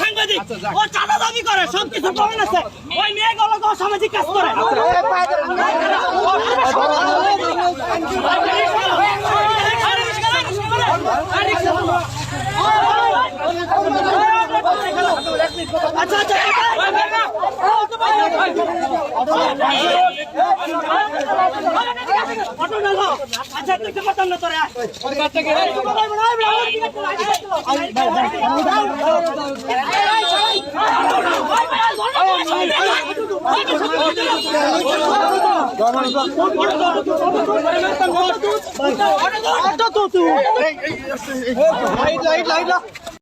সাংবাদিক। ও চাঁদা দাবি করে সব কিছু প্রমাণ আছে ওই মেয়েগুলো তো সামাজিক কাজ করে আচ্ছা আচ্ছা অটো ডালো আচ্ছা